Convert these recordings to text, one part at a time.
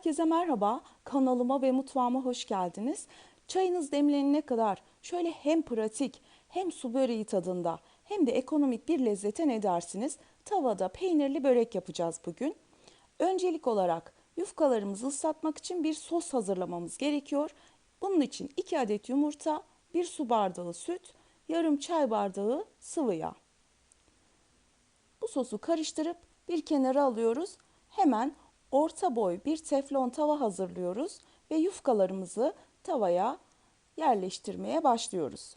Herkese merhaba. Kanalıma ve mutfağıma hoş geldiniz. Çayınız demlenene kadar şöyle hem pratik hem su böreği tadında hem de ekonomik bir lezzete ne dersiniz? Tavada peynirli börek yapacağız bugün. Öncelik olarak yufkalarımızı ıslatmak için bir sos hazırlamamız gerekiyor. Bunun için 2 adet yumurta, 1 su bardağı süt, yarım çay bardağı sıvı yağ. Bu sosu karıştırıp bir kenara alıyoruz. Hemen orta boy bir teflon tava hazırlıyoruz ve yufkalarımızı tavaya yerleştirmeye başlıyoruz.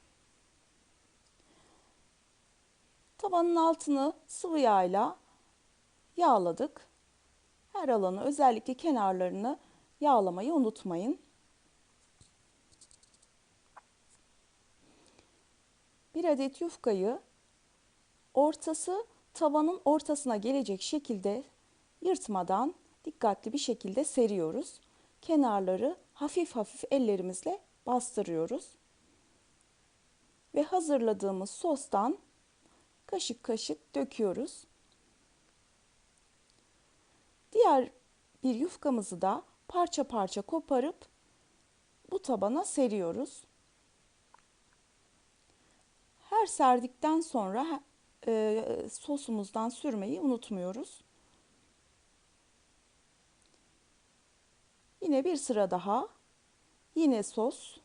Tavanın altını sıvı yağla yağladık. Her alanı özellikle kenarlarını yağlamayı unutmayın. Bir adet yufkayı ortası tavanın ortasına gelecek şekilde yırtmadan dikkatli bir şekilde seriyoruz. Kenarları hafif hafif ellerimizle bastırıyoruz. Ve hazırladığımız sostan kaşık kaşık döküyoruz. Diğer bir yufkamızı da parça parça koparıp bu tabana seriyoruz. Her serdikten sonra e, sosumuzdan sürmeyi unutmuyoruz. Yine bir sıra daha. Yine sos.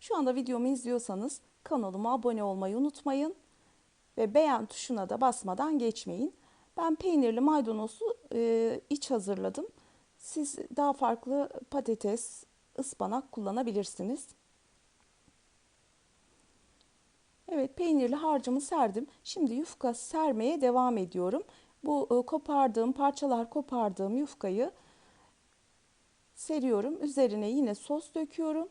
Şu anda videomu izliyorsanız kanalıma abone olmayı unutmayın. Ve beğen tuşuna da basmadan geçmeyin. Ben peynirli maydanozlu e, iç hazırladım. Siz daha farklı patates, ıspanak kullanabilirsiniz. Evet peynirli harcımı serdim. Şimdi yufka sermeye devam ediyorum. Bu e, kopardığım parçalar kopardığım yufkayı seriyorum. Üzerine yine sos döküyorum.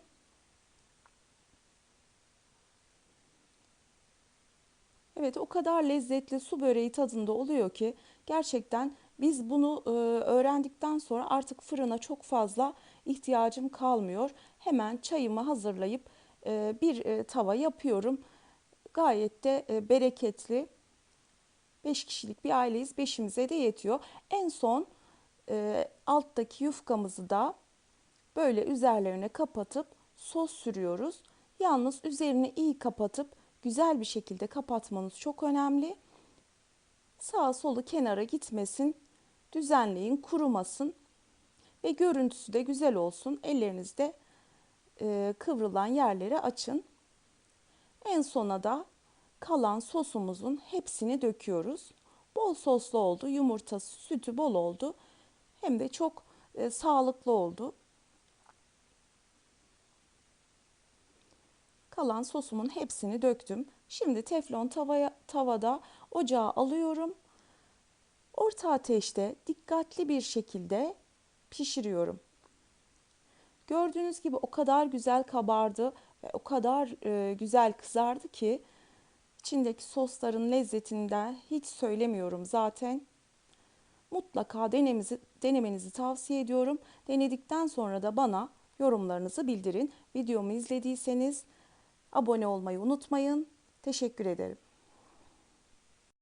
Evet o kadar lezzetli su böreği tadında oluyor ki gerçekten biz bunu e, öğrendikten sonra artık fırına çok fazla ihtiyacım kalmıyor. Hemen çayımı hazırlayıp e, bir tava yapıyorum. Gayet de bereketli. 5 kişilik bir aileyiz. 5'imize de yetiyor. En son e, alttaki yufkamızı da böyle üzerlerine kapatıp sos sürüyoruz. Yalnız üzerini iyi kapatıp güzel bir şekilde kapatmanız çok önemli. Sağa solu kenara gitmesin. Düzenleyin, kurumasın ve görüntüsü de güzel olsun. Ellerinizde e, kıvrılan yerleri açın. En sona da kalan sosumuzun hepsini döküyoruz. Bol soslu oldu, yumurtası, sütü bol oldu. Hem de çok e, sağlıklı oldu. Kalan sosumun hepsini döktüm. Şimdi teflon tavaya, tavada ocağa alıyorum. Orta ateşte dikkatli bir şekilde pişiriyorum. Gördüğünüz gibi o kadar güzel kabardı ve o kadar e, güzel kızardı ki içindeki sosların lezzetinden hiç söylemiyorum zaten. Mutlaka denemenizi, denemenizi tavsiye ediyorum. Denedikten sonra da bana yorumlarınızı bildirin. Videomu izlediyseniz abone olmayı unutmayın. Teşekkür ederim.